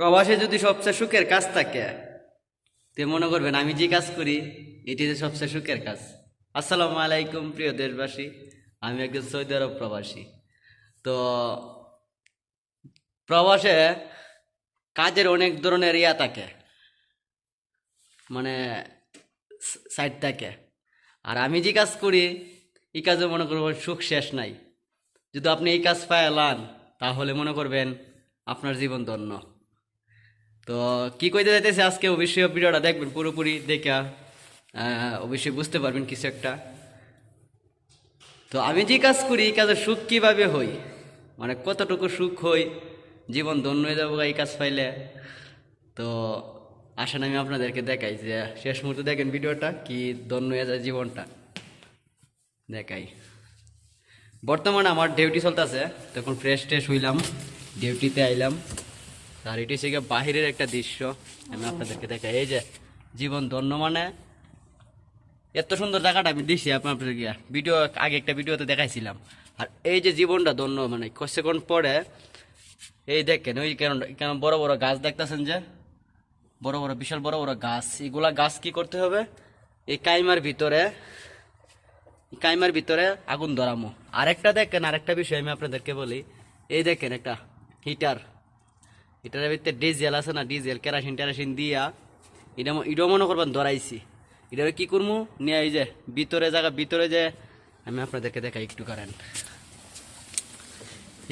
প্রবাসে যদি সবচেয়ে সুখের কাজ থাকে, তে মনে করবেন আমি যে কাজ করি, এটি যে সবচেয়ে সুখের কাজ। আসসালামু আলাইকুম, প্রিয় দেশবাসী। আমি একজন সৌদি আরব প্রবাসী। তো প্রবাসে কাজের অনেক ধরনের ইয়া থাকে। মানে সাইড থাকে। আর আমি যে কাজ করি, এই কাজে মনে করবেন সুখ শেষ নাই। যদি আপনি এই কাজ পায় লান, তাহলে মনে করবেন আপনার জীবন ধন্য। তো কি কইতে যাইতেছে আজকে? অবশ্যই ভিডিওটা দেখবেন, পুরোপুরি দেখা অবশ্যই বুঝতে পারবেন কিছু একটা। তো আমি যে কাজ করি, এই কাজের সুখ কীভাবে হই? মানে কতটুকু সুখ হই? জীবন ধন্য হয়ে যাব এই কাজ পাইলে। তো আসেন আমি আপনাদেরকে দেখাই যে, শেষ মুহূর্তে দেখেন ভিডিওটা, কি ধন্য হয়ে যায় জীবনটা। দেখাই। বর্তমানে আমার ডিউটি চলতেছে, তখন ফ্রেশ ট্রেশ হইলাম, ডিউটিতে আইলাম। আর এটি হচ্ছে গিয়ে বাহিরের একটা দৃশ্য। আমি আপনাদেরকে দেখাই। এই যে জীবন ধন্য মানে এত সুন্দর জায়গাটা আমি দিছি আপনাদের গিয়া। ভিডিও, আগে একটা ভিডিওতে দেখাইছিলাম। আর এই যে জীবনটা ধন্য মানে কয়েকক্ষণ পরে, এই দেখেন, ওই কেন কেন বড় বড় গাছ দেখতেছেন যে? বড় বড়, বিশাল বড় বড় গাছ। এগুলা গাছ কি করতে হবে? এই কাইমার ভিতরে কাইমার ভিতরে আগুন ধরামো। আরেকটা দেখেন, আরেকটা বিষয় আমি আপনাদেরকে বলি। এই দেখেন একটা হিটার। হিটারের ভিতরে ডিজেল আছে না ডিজেল কেরাসিন টেরাসিন দিয়া এটা এটাও মনে করবেন ধরাইছি। এটা কি করব নিয়ে এই যে ভিতরে জায়গা, ভিতরে যে আমি আপনাদেরকে দেখাই একটু কারেন্ট।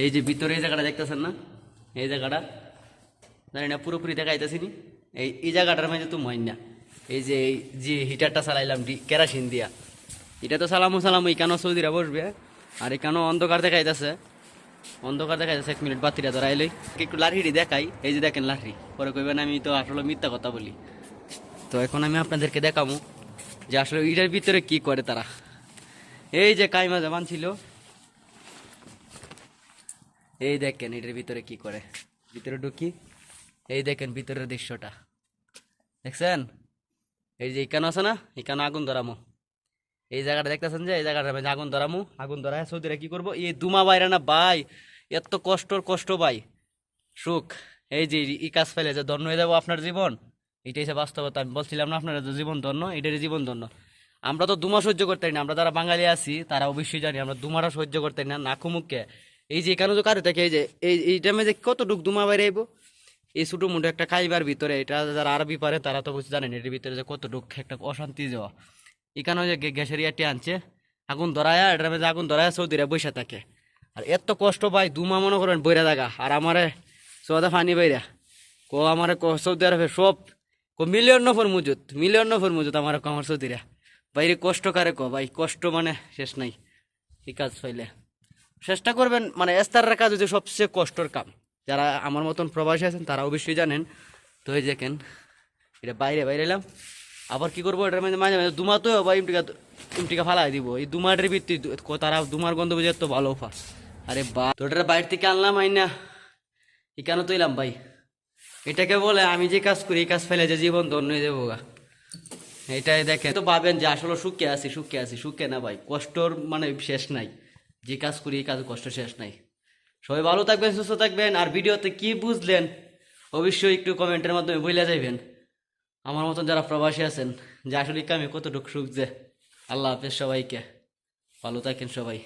এই যে ভিতরে এই জায়গাটা দেখতেছেন না? এই জায়গাটা। জানি না, পুরোপুরি দেখাইতেছি নি। এই এই জায়গাটার মাঝে তো মইন না। এই যে এই যে হিটারটা চালাইলাম কেরাসিন দিয়া। এটা তো সালামু সালামু, এখানেও সৌদিরা বসবে। আর এখানেও অন্ধকার দেখাইতেছে। অন্ধকার দেখাইতেছে এক মিনিট বাতিটা ধরাইলেই একটু লাঠিটি দেখাই, এই যে দেখেন লাঠি পরে কইবেন আমি তো আসলে মিথ্যা কথা বলি। তো এখন আমি আপনাদেরকে দেখাবো যে আসলে এটার ভিতরে কি করে তারা। এই যে কাইমা জামান ছিল। এই দেখেন এটার ভিতরে কি করে। ভিতরে ঢুকি। এই দেখেন ভিতরের দৃশ্যটা। দেখছেন? এই যে এখানে আছে না, এখানে আগুন ধরামো। এই জায়গাটা দেখতেছেন যে, এই জায়গাটা আমি আগুন ধরামু, আগুন ধরায় সৌদিরা কি করব? এই দুমা বাইরে না ভাই, এত কষ্টর কষ্ট ভাই। সুখ, এই যে ই কাজ ফেলে যে ধন্য হয়ে যাব আপনার জীবন, এটাই হচ্ছে বাস্তবতা। আমি বলছিলাম না, আপনার জীবন ধন্য এটারই জীবন ধন্য। আমরা তো দুমা সহ্য করতে পারি না, আমরা যারা বাঙালি আছি, তারা অবশ্যই জানি আমরা দুমারা সহ্য করতে পারি না নাকুমুখকে এই যে এখানে তো কারও থাকে এই যে, এই এই টাইমে যে কত কতটুক দুমা বাইরে আইব? এই ছোটো মুঠো একটা খাইবার ভিতরে, এটা যারা আরবি পারে, তারা তো বুঝতে জানেন এর ভিতরে যে কত কতটুক একটা অশান্তি যাওয়া এখানেও যে গ্যা- গ্যাসের ইয়াটি আনছে, আগুন ধরায়, এটার মধ্যে আগুন ধরায় সৌদিরা বসে থাকে। আর এত কষ্ট পাই দুমা মনে করেন বইরা জায়গা আর আমারে সৌদা ফানি বাইরা। কো আমারে সৌদি আরবে সব, কো মিলিয়ন নফর মজুদ, মিলিয়ন নফর মজুদ আমার আমার সৌদিরা। বাইরে কষ্ট কারে কো? ভাই, কষ্ট মানে শেষ নাই, এই কাজ হইলে। চেষ্টা করবেন মানে এস্তারের কাজ হচ্ছে সবচেয়ে কষ্টর কাম। যারা আমার মতন প্রবাসী আছেন, তারা অবশ্যই জানেন। তো এই দেখেন, এটা বাইরে বাইরে এলাম। আবার কি করব? এটার মাঝে মাঝে দুমা তো বা ইমটিকা ইমটিকা ফালাই দিব। এই দুমাটের ভিত্তি তারা দুমার গন্ধ বুঝে তো ভালো ফা আরে বা তো এটা বাইরে থেকে আনলাম আইনা। এই কেন তৈলাম ভাই? এটাকে বলে আমি যে কাজ করি, এই কাজ ফেলে যে জীবন ধন্য হয়ে যাব গা। এটাই দেখেন। তো ভাবেন যে আসলে সুখে আছি সুখে আছি, সুখে না ভাই। কষ্টর মানে শেষ নাই। যে কাজ করি, এই কাজ কষ্ট শেষ নাই। সবাই ভালো থাকবেন, সুস্থ থাকবেন। আর ভিডিওতে কি বুঝলেন, অবশ্যই একটু কমেন্টের মাধ্যমে বলে যাইবেন। আমার মতন যারা প্রবাসী আছেন, যে আসলে কামে কতটুকু সুখ যে? আল্লাহ হাফেজ সবাইকে। ভালো থাকেন সবাই।